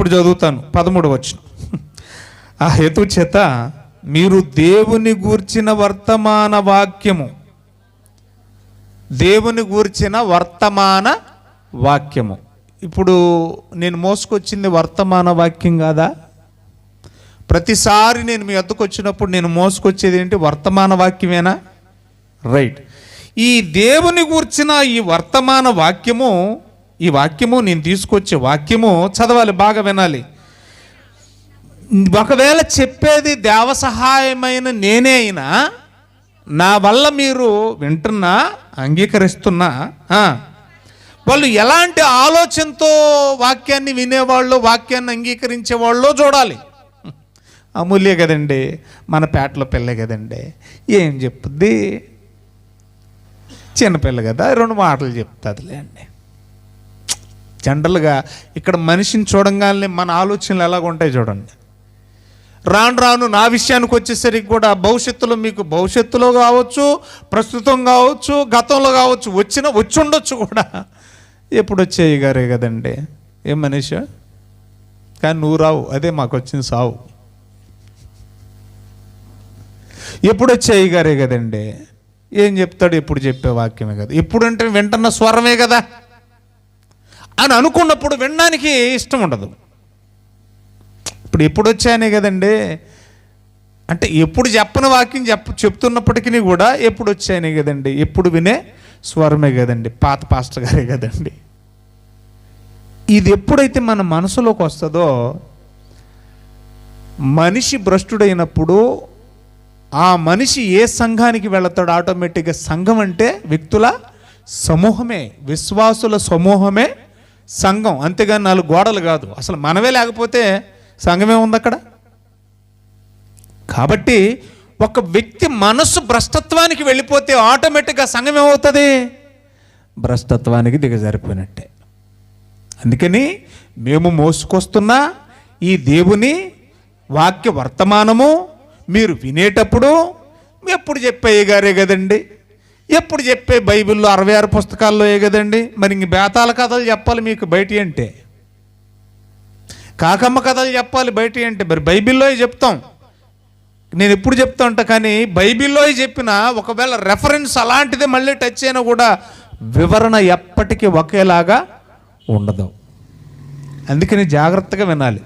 ఇప్పుడు చదువుతాను. పదమూడు వచ్చిన ఆ హేతు చేత మీరు దేవుని గూర్చిన వర్తమాన వాక్యము. దేవుని గూర్చిన వర్తమాన వాక్యము. ఇప్పుడు నేను మోసుకొచ్చింది వర్తమాన వాక్యం కాదా? ప్రతిసారి నేను మీ అద్దకు వచ్చినప్పుడు నేను మోసుకొచ్చేది ఏంటి? వర్తమాన వాక్యమేనా? రైట్. ఈ దేవుని గూర్చిన ఈ వర్తమాన వాక్యము ఈ వాక్యము నేను తీసుకొచ్చే వాక్యము చదవాలి బాగా వినాలి. ఒకవేళ చెప్పేది దేవ సహాయమైన నేనే అయినా నా వల్ల మీరు వింటున్నా అంగీకరిస్తున్నా వాళ్ళు ఎలాంటి ఆలోచనతో వాక్యాన్ని వినేవాళ్ళు వాక్యాన్ని అంగీకరించేవాళ్ళో చూడాలి. అమూల్య కదండి మన పేటలో పిల్ల కదండి ఏం చెప్పుద్ది? చిన్నపిల్ల కదా రెండు మాటలు చెప్తుందిలే అండి జనరల్గా ఇక్కడ మనిషిని చూడంగానే మన ఆలోచనలు ఎలాగ ఉంటాయి చూడండి. రాను రాను నా విషయానికి వచ్చేసరికి కూడా భవిష్యత్తులో మీకు భవిష్యత్తులో కావచ్చు ప్రస్తుతం కావచ్చు గతంలో కావచ్చు వచ్చిన వచ్చి ఉండొచ్చు కూడా. ఎప్పుడు వచ్చేయి గారే కదండి. ఏం మనిషి? కానీ నువ్వు రావు అదే మాకు వచ్చిన సావు. ఎప్పుడు వచ్చేయి గారే కదండి. ఏం చెప్తాడు? ఎప్పుడు చెప్పే వాక్యమే కదా. ఎప్పుడంటే వింటున్న స్వరమే కదా. అని అనుకున్నప్పుడు వినడానికి ఇష్టం ఉండదు. ఇప్పుడు ఎప్పుడు వచ్చాయనే కదండి. అంటే ఎప్పుడు చెప్పని వాక్యం చెప్ప చెప్తున్నప్పటికీ కూడా ఎప్పుడు వచ్చాయనే కదండి. ఎప్పుడు వినే స్వరమే కదండి. పాత పాస్టర్ గారే కదండి. ఇది ఎప్పుడైతే మన మనసులోకి వస్తుందో మనిషి భ్రష్టుడైనప్పుడు ఆ మనిషి ఏ సంఘానికి వెళతాడు ఆటోమేటిక్గా సంఘం అంటే వ్యక్తుల సమూహమే విశ్వాసుల సమూహమే సంఘం అంతేగాని నాలుగు గోడలు కాదు. అసలు మనమే లేకపోతే సంఘమే ఉంది అక్కడ? కాబట్టి ఒక వ్యక్తి మనస్సు భ్రష్టత్వానికి వెళ్ళిపోతే ఆటోమేటిక్గా సంఘం ఏమవుతుంది? భ్రష్టత్వానికి దిగజారిపోయినట్టే. అందుకని మేము మోసుకొస్తున్న ఈ దేవుని వాక్య వర్తమానము మీరు వినేటప్పుడు ఎప్పుడు చెప్పే గారే కదండి? ఎప్పుడు చెప్పే బైబిల్లో అరవై ఆరు పుస్తకాల్లో ఏ కదండి? మరి ఇంక బేతాల కథలు చెప్పాలి మీకు బయట అంటే. కాకమ్మ కథలు చెప్పాలి బయట అంటే. మరి బైబిల్లో చెప్తాం. నేను ఎప్పుడు చెప్తా ఉంటా కానీ బైబిల్లో చెప్పిన ఒకవేళ రెఫరెన్స్ అలాంటిదే మళ్ళీ టచ్ అయినా కూడా వివరణ ఎప్పటికీ ఒకేలాగా ఉండదు. అందుకని జాగ్రత్తగా వినాలి.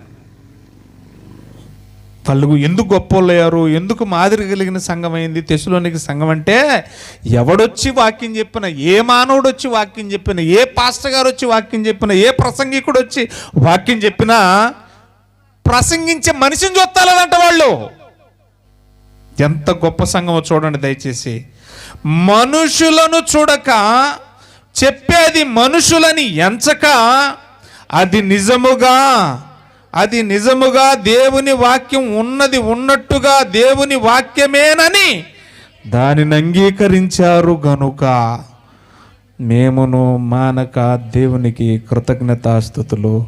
వాళ్ళు ఎందుకు గొప్పోళ్ళయ్యారు? ఎందుకు మాదిరి కలిగిన సంఘం అయింది తెసులోనికి సంఘం అంటే ఎవడొచ్చి వాక్యం చెప్పిన ఏ మానవుడు వచ్చి వాక్యం చెప్పిన ఏ పాస్టర్ గారు వచ్చి వాక్యం చెప్పిన ఏ ప్రసంగికుడు వచ్చి వాక్యం చెప్పినా ప్రసంగించే మనిషిని చూస్తాలేదంట వాళ్ళు. ఎంత గొప్ప సంఘమో చూడండి దయచేసి. మనుషులను చూడక చెప్పేది మనుషులని ఎంచక అది నిజముగా అది నిజముగా దేవుని వాక్యం ఉన్నది ఉన్నట్టుగా దేవుని వాక్యమేనని దానిని అంగీకరించారు గనుక మేమును మానక దేవునికి కృతజ్ఞతాస్థుతులు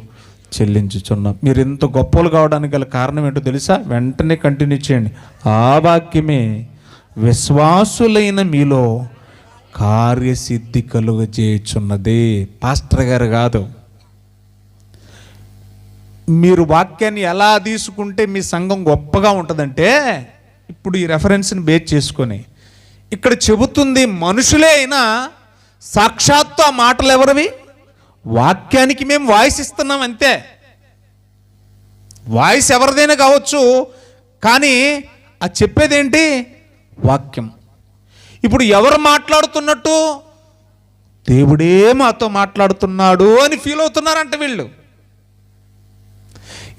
చెల్లించుచున్నాం. మీరు ఇంత గొప్పలు కావడానికి గల కారణం ఏంటో తెలుసా? వెంటనే కంటిన్యూ చేయండి. ఆ వాక్యమే విశ్వాసులైన మీలో కార్యసిద్ధి కలుగజేయుచున్నది. పాస్టర్ గారు కాదు. మీరు వాక్యాన్ని ఎలా తీసుకుంటే మీ సంఘం గొప్పగా ఉంటుందంటే ఇప్పుడు ఈ రెఫరెన్స్ని బేస్ చేసుకొని. ఇక్కడ చెబుతుంది మనుషులే అయినా సాక్షాత్తు ఆ మాటలు ఎవరివి? వాక్యానికి మేము వాయిస్ ఇస్తున్నాం అంతే. వాయిస్ ఎవరిదైనా కావచ్చు కానీ అది చెప్పేదేంటి? వాక్యం. ఇప్పుడు ఎవరు మాట్లాడుతున్నట్టు? దేవుడే మాతో మాట్లాడుతున్నాడు అని ఫీల్ అవుతున్నారంట వీళ్ళు.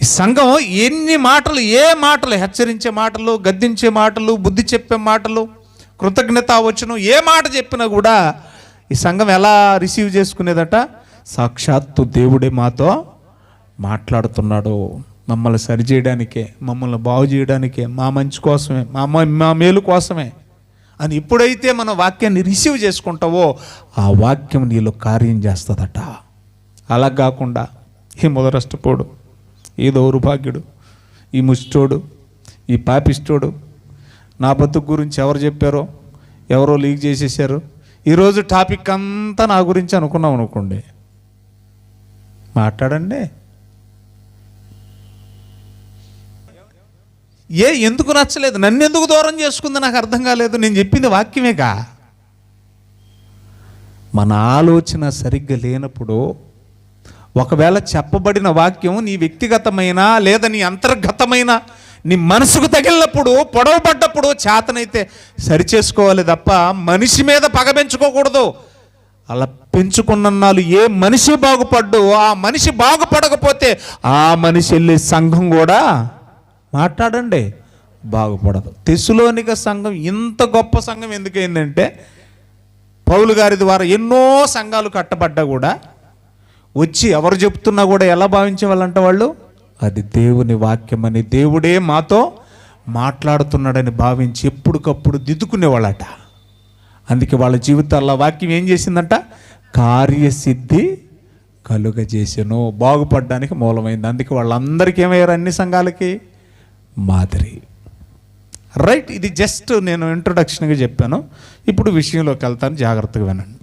ఈ సంఘం ఎన్ని మాటలు ఏ మాటలు హెచ్చరించే మాటలు గద్దించే మాటలు బుద్ధి చెప్పే మాటలు కృతజ్ఞత వచ్చును ఏ మాట చెప్పినా కూడా ఈ సంఘం ఎలా రిసీవ్ చేసుకునేదట? సాక్షాత్తు దేవుడే మాతో మాట్లాడుతున్నాడు. మమ్మల్ని సరిచేయడానికే మమ్మల్ని బాగు చేయడానికే మా మంచి కోసమే మా మా మేలు కోసమే అని ఎప్పుడైతే మన వాక్యాన్ని రిసీవ్ చేసుకుంటావో ఆ వాక్యం నీలో కార్యం చేస్తుందట. అలా కాకుండా ఈ మొదరష్టపోడు ఈ దౌర్భాగ్యుడు ఈ ముష్టోడు ఈ పాపిష్టోడు నా బతుకు గురించి ఎవరు చెప్పారో ఎవరో లీక్ చేసేసారు ఈరోజు టాపిక్ అంతా నా గురించి అనుకున్నాం అనుకోండి. మాట్లాడండి. ఏ ఎందుకు నచ్చలేదు? నన్ను ఎందుకు దూరం చేసుకుంది? నాకు అర్థం కాలేదు. నేను చెప్పింది వాక్యమేగా? మన ఆలోచన సరిగ్గా లేనప్పుడు ఒకవేళ చెప్పబడిన వాక్యం నీ వ్యక్తిగతమైన లేదా నీ అంతర్గతమైన నీ మనసుకు తగిలినప్పుడు పొడవబడ్డప్పుడు చేతనైతే సరిచేసుకోవాలి తప్ప మనిషి మీద పగ పెంచుకోకూడదు. అలా పెంచుకున్నన్నాళ్ళు ఏ మనిషి బాగుపడ్డు ఆ మనిషి బాగుపడకపోతే ఆ మనిషి వెళ్ళే సంఘం కూడా మాట్లాడండి బాగుపడదు. తెసులోనిక సంఘం ఇంత గొప్ప సంఘం ఎందుకైందంటే పౌలు గారి ద్వారా ఎన్నో సంఘాలు కట్టబడ్డా కూడా వచ్చి ఎవరు చెప్తున్నా కూడా ఎలా భావించేవాళ్ళంట వాళ్ళు? అది దేవుని వాక్యమని దేవుడే మాతో మాట్లాడుతున్నాడని భావించి ఎప్పటికప్పుడు దిద్దుకునేవాళ్ళట. అందుకే వాళ్ళ జీవితాల్లో వాక్యం ఏం చేసిందంట? కార్యసిద్ధి కలుగజేసెను బాగుపడడానికి మూలమైంది. అందుకే వాళ్ళందరికీ ఏమయ్యారు అన్ని సంఘాలకి? మాదిరి. రైట్ ఇది జస్ట్ నేను ఇంట్రొడక్షన్గా చెప్పాను. ఇప్పుడు విషయంలోకి వెళ్తాను. జాగ్రత్తగా వినండి.